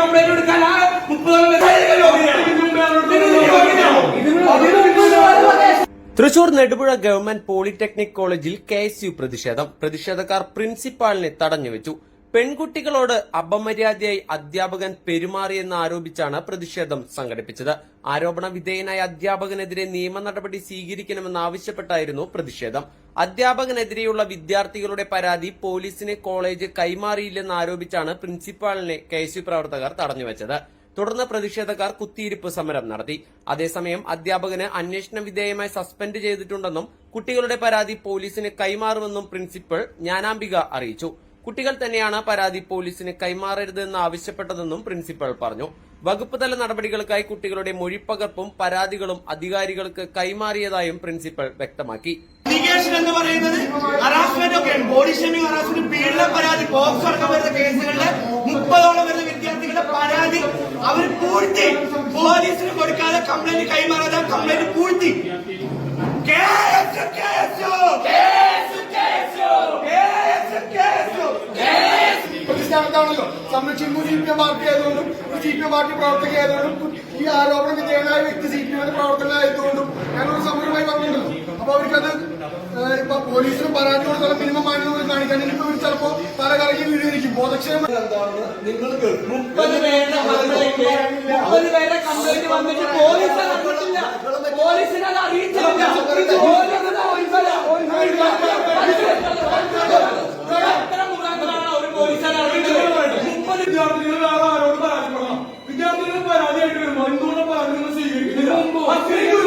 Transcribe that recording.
Complaint കൊടുക്കാൻ ആ Thrissur Nedupuzha government polytechnic കോളേജിൽ കെ എസ് യു പ്രതിഷേധം. പ്രതിഷേധക്കാർ പ്രിൻസിപ്പാളിനെ തടഞ്ഞുവെച്ചു. പെൺകുട്ടികളോട് അപമര്യാദയായി അധ്യാപകൻ പെരുമാറിയെന്ന് ആരോപിച്ചാണ് പ്രതിഷേധം സംഘടിപ്പിച്ചത്. ആരോപണ വിധേയനായ അധ്യാപകനെതിരെ നിയമ നടപടി സ്വീകരിക്കണമെന്നാവശ്യപ്പെട്ടായിരുന്നു പ്രതിഷേധം. അധ്യാപകനെതിരെയുള്ള വിദ്യാർത്ഥികളുടെ പരാതി പോലീസിനെ കോളേജ് കൈമാറിയില്ലെന്ന് ആരോപിച്ചാണ് പ്രിൻസിപ്പാളിനെ കെ പ്രവർത്തകർ തടഞ്ഞുവച്ചത്. തുടർന്ന് പ്രതിഷേധക്കാർ കുത്തിയിരിപ്പ് സമരം നടത്തി. അതേസമയം അധ്യാപകന് അന്വേഷണ വിധേയമായി സസ്പെൻഡ് ചെയ്തിട്ടുണ്ടെന്നും കുട്ടികളുടെ പരാതി പോലീസിന് കൈമാറുമെന്നും പ്രിൻസിപ്പൽ ജ്ഞാനാംബിക അറിയിച്ചു. കുട്ടികൾ തന്നെയാണ് പരാതി പോലീസിന് കൈമാറരുതെന്ന് ആവശ്യപ്പെട്ടതെന്നും പ്രിൻസിപ്പൽ പറഞ്ഞു. വകുപ്പ് തല നടപടികൾക്കായി കുട്ടികളുടെ മൊഴിപ്പകർപ്പും പരാതികളും അധികാരികൾക്ക് കൈമാറിയതായും പ്രിൻസിപ്പൽ വ്യക്തമാക്കി. ലിഗേഷൻ എന്ന് പറയുന്നത് ഹറാസ്മെന്റ് ഒക്കെ ബോഡി ഷേമിംഗ് ഹറാസ്മെന്റ് പീഡന പരാതി ബോക്സ് അടക്കം വരുന്ന കേസുകളിൽ മുപ്പതോളം വരുന്ന വിദ്യാർത്ഥികളുടെ പരാതി അവർ പൂർത്തി പോലീസിന് കൊടുക്കാതെ കംപ്ലൈന്റ് കൈമാറാതെ കംപ്ലൈന്റ് പ്രതിസ്ഥാനത്താണല്ലോ സംരക്ഷിക്കുന്ന സി പി എം പാർട്ടി ആയതുകൊണ്ടും ഒരു സി പി എം പാർട്ടി പ്രവർത്തക ആയതുകൊണ്ടും ഈ ആരോപണം വിധേയനായ വ്യക്തി സി പി എമ്മിന്റെ പ്രവർത്തകനായതുകൊണ്ടും ഞങ്ങളൊരു സമരവുമായി പറഞ്ഞിട്ടുണ്ടല്ലോ അപ്പൊ അവർക്കത് ഇപ്പൊ പോലീസിന് പരാതി കൊടുത്തുള്ള മിനിമം മാന്യത കാണിക്കാൻ ഇനിയിപ്പോ ഇവർ ചിലപ്പോ തല കറങ്ങി വീഴുമായിരിക്കും. ബോധക്ഷേമം എന്താണെന്ന് നിങ്ങൾ കേൾക്കും. മുപ്പത് പേരുടെ കംപ്ലൈന്റ് വന്നിട്ട് പോലീസ് വിദ്യാർത്ഥികൾ വേറെ ആരോട് പരാതിപ്പെടണം വിദ്യാർത്ഥികൾ പരാതിയായിട്ട് വരുമ്പോൾ എന്തുകൊണ്ട് പരാതി സ്വീകരിക്കുന്നില്ല.